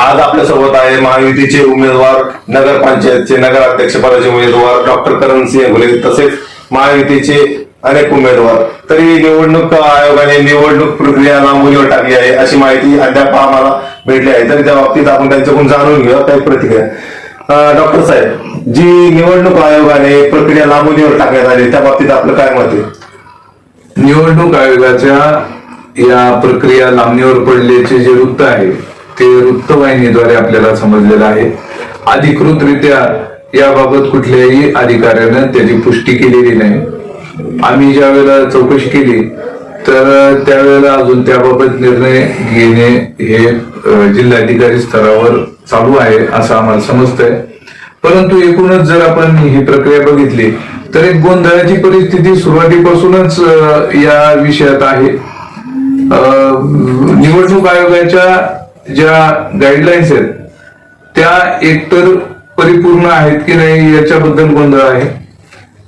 आज आपल्यासोबत आहे महायुतीचे उमेदवार नगरपंचायतचे नगराध्यक्ष पदाचे उमेदवार डॉक्टर करण सिंह घुले. तसेच महायुतीचे अनेक उमेदवार. तरी निवडणूक आयोगाने निवडणूक प्रक्रिया लांबणीवर टाकली आहे अशी माहिती अद्याप आम्हाला भेटली आहे. तरी त्या बाबतीत आपण त्यांच्याकडून जाणून घेऊया. काही प्रतिक्रिया? डॉक्टर साहेब जी निवडणूक आयोगाने प्रक्रिया लांबणीवर टाकण्यात आली त्या बाबतीत आपलं काय मत आहे? निवडणूक आयोगाच्या या प्रक्रिया लांबणीवर पडल्याचे जे वृत्त आहे ते वृत्तवाहिनीद्वारे आपल्याला समजलेलं आहे. अधिकृतरित्या याबाबत कुठल्याही अधिकाऱ्यानं त्याची पुष्टी केलेली नाही. आम्ही ज्या वेळेला चौकशी केली तर त्यावेळेला अजून त्याबाबत निर्णय घेणे हे जिल्हाधिकारी स्तरावर चालू आहे असं आम्हाला समजतंय. परंतु एकूणच जर आपण ही प्रक्रिया बघितली तर एक गोंधळाची परिस्थिती सुरुवातीपासूनच या विषयात आहे. निवडणूक आयोगाच्या ज्या गाईडलाईन्स आहेत त्या एकतर परिपूर्ण आहेत की नाही याच्याबद्दल गोंधळ आहे.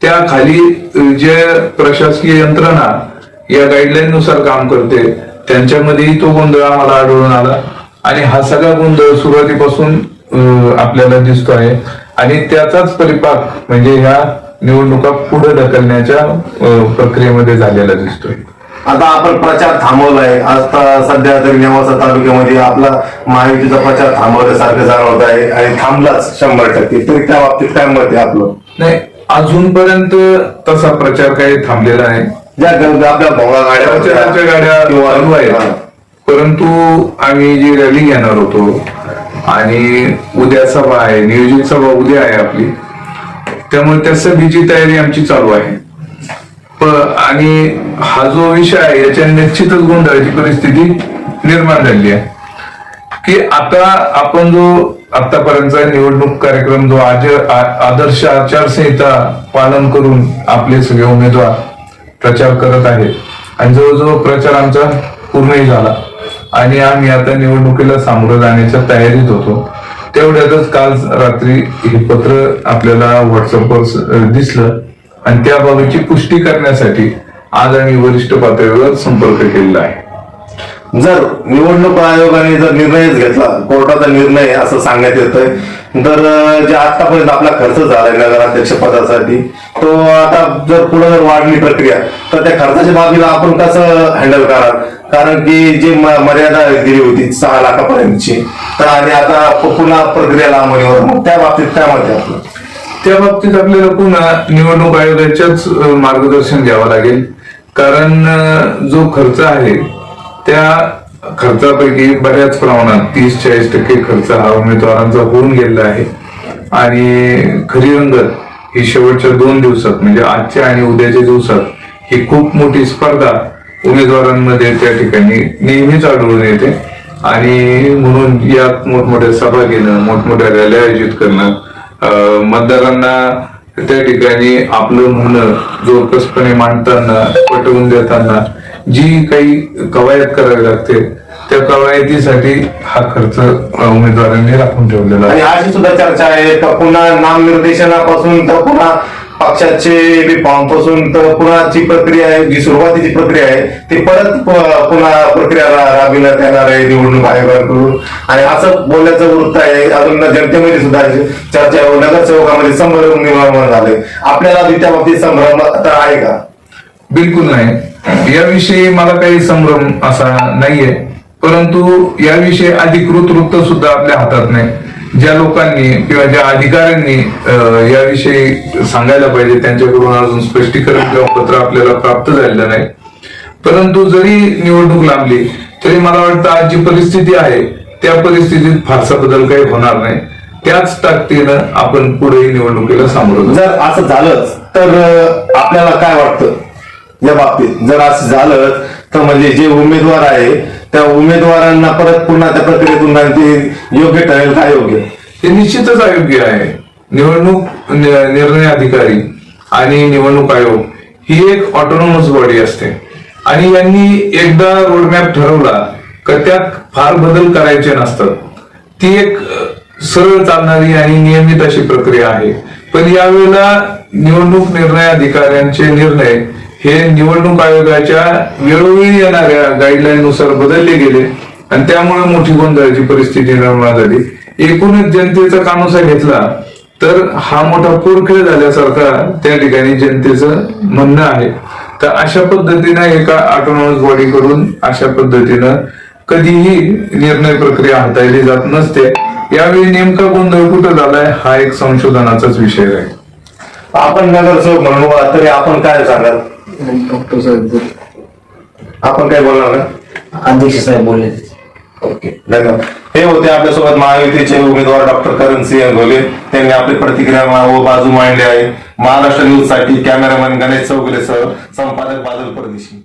त्या खाली जे प्रशासकीय यंत्रणा या गाईडलाईन नुसार काम करते त्यांच्यामध्येही तो गोंधळ आम्हाला आढळून आला. आणि हा सगळा गोंधळ सुरुवातीपासून आपल्याला दिसतो आहे. आणि त्याचाच परिपाक म्हणजे ह्या निवडणुका पुढे ढकलण्याच्या प्रक्रियेमध्ये झालेला दिसतोय. आता आपण प्रचार थांबवलाय. आता सध्या तरी नेवासा तालुक्यामध्ये आपला महायुतीचा प्रचार थांबवल्यासारखं जाणवत आहे आणि थांबलाच शंभर टक्के. तरी त्या बाबतीत काय मत आहे आपलं? नाही अजूनपर्यंत तसा प्रचार काही थांबलेला नाही. ज्या आपल्या भोंगा गाड्या प्रचाराच्या गाड्या किंवा- चालू आहेत. हा. परंतु आम्ही जी रॅली घेणार होतो आणि उद्या सभा आहे नियोजित सभा उद्या आहे आपली. त्यामुळे त्या सभेची तयारी आमची चालू आहे. आणि हा जो विषय आहे याच्या निश्चितच गोंधळाची परिस्थिती निर्माण झाली आहे. की आता आपण जो आतापर्यंतचा निवडणूक कार्यक्रम जो आज आदर्श आचारसंहिता पालन करून आपले सगळे उमेदवार प्रचार करत आहेत आणि जवळजवळ प्रचार आमचा पूर्णही झाला. आणि आम्ही आता निवडणुकीला सामोरं जाण्याच्या तयारीत होतो. तेवढ्यातच काल रात्री हे पत्र आपल्याला व्हॉट्सअपवर दिसलं. आणि त्याबाबतची पुष्टी करण्यासाठी आज आम्ही वरिष्ठ पातळीवर संपर्क केलेला आहे. जर निवडणूक आयोगाने जर निर्णयच घेतला कोर्टाचा निर्णय असं सांगण्यात येतोय तर जे आतापर्यंत आपला खर्च झालाय नगराध्यक्ष पदासाठी तो आता जर पुढे जर वाढली प्रक्रिया तर त्या खर्चाच्या बाबीला आपण कसं हँडल करा कारण की जी मर्यादा दिली होती सहा लाखापर्यंतची तर आणि आता पुन्हा प्रक्रिया लांबणीवर मग त्या बाबतीत काय म्हणते आपलं त्या बाबतीत आपल्याला पुन्हा निवडणूक आयोगाच्याच मार्गदर्शन घ्यावं लागेल. कारण जो खर्च आहे त्या खर्चापैकी बऱ्याच प्रमाणात तीस चाळीस टक्के खर्च हा उमेदवारांचा होऊन गेलेला आहे. आणि खरी रंगत ही शेवटच्या दोन दिवसात म्हणजे आजच्या आणि उद्याच्या दिवसात ही खूप मोठी स्पर्धा उमेदवारांमध्ये त्या ठिकाणी नेहमीच आढळून येते. आणि म्हणून यात मोठमोठ्या सभा घेणं मोठमोठ्या रॅल्या आयोजित करणं मतदारांना त्या ठिकाणी आपलं म्हणणं जोरकसपणे मांडताना पटवून देताना जी काही कवायत करावी लागते त्या कवायतीसाठी हा खर्च उमेदवारांनी राखून ठेवलेला आणि अशी सुद्धा चर्चा आहे. का पुन्हा नामनिर्देशनापासून तर पुन्हा पक्षाचे बी फॉर्मपासून तर पुन्हाची प्रक्रिया आहे जी सुरुवातीची प्रक्रिया आहे ती परत पुन्हा प्रक्रिया राबविण्यात येणार आहे निवडणूक आयोगाकडून. आणि असं बोलण्याचं वृत्त आहे अजून जनतेमध्ये सुद्धा चर्चा नगरसेवकामध्ये संभ्रम निर्माण झाले आपल्याला त्या बाबतीत संभ्रम तर आहे का? बिलकुल नाही. याविषयी मला काही संभ्रम असा नाहीये. परंतु याविषयी अधिकृत वृत्त सुद्धा आपल्या हातात नाही. ज्या लोकांनी किंवा ज्या अधिकाऱ्यांनी याविषयी सांगायला पाहिजे त्यांच्याकडून अजून स्पष्टीकरण किंवा पत्र आपल्याला प्राप्त झालेलं नाही. परंतु जरी निवडणूक लांबली तरी मला वाटतं आज जी परिस्थिती आहे त्या परिस्थितीत फारसा बदल काही होणार नाही. त्याच ताकदीनं आपण पुढेही निवडणुकीला सामोरं जर असं झालंच तर आपल्याला काय वाटतं? या बाबतीत. जर असं झालं तर म्हणजे जे उमेदवार आहे त्या उमेदवारांना परत पुन्हा त्या प्रक्रियेतून ते योग्य ठरेल का योग्य. ते निश्चितच अयोग्य आहे. निवडणूक निर्णय अधिकारी आणि निवडणूक आयोग ही एक ऑटोनॉमस बॉडी असते. आणि यांनी एकदा रोडमॅप ठरवला का त्यात फार बदल करायचे नसतात. ती एक सरळ चालणारी आणि नियमित अशी प्रक्रिया आहे. पण यावेळेला निवडणूक निर्णय अधिकाऱ्यांचे निर्णय हे निवडणूक आयोगाच्या वेळोवेळी येणाऱ्या गाईडलाईन नुसार बदलले गेले आणि त्यामुळे मोठी गोंधळाची परिस्थिती निर्माण झाली. एकूणच जनतेचा कानोसा घेतला तर हा मोठा पोरखेळ झाल्यासारखा त्या ठिकाणी जनतेचं म्हणणं आहे. तर अशा पद्धतीनं एका ऑटोनॉमस बॉडी करून अशा पद्धतीनं कधीही निर्णय प्रक्रिया हाताळली जात नसते. यावेळी नेमका गोंधळ कुठं झालाय हा एक संशोधनाचाच विषय आहे. आपण नगरसेवक म्हणून तरी आपण काय सांगाल? डॉक्टर साहेब आपण काय बोलणार ना अध्यक्ष साहेब बोलले ओके धन्यवाद. हे होते आपल्यासोबत महायुतीचे उमेदवार डॉक्टर करण सिंह घोले. त्यांनी आपली प्रतिक्रिया व बाजू मांडली आहे. महाराष्ट्र न्यूजसाठी कॅमेरामॅन गणेश चौगुलेसह संपादक बादल परदेशी.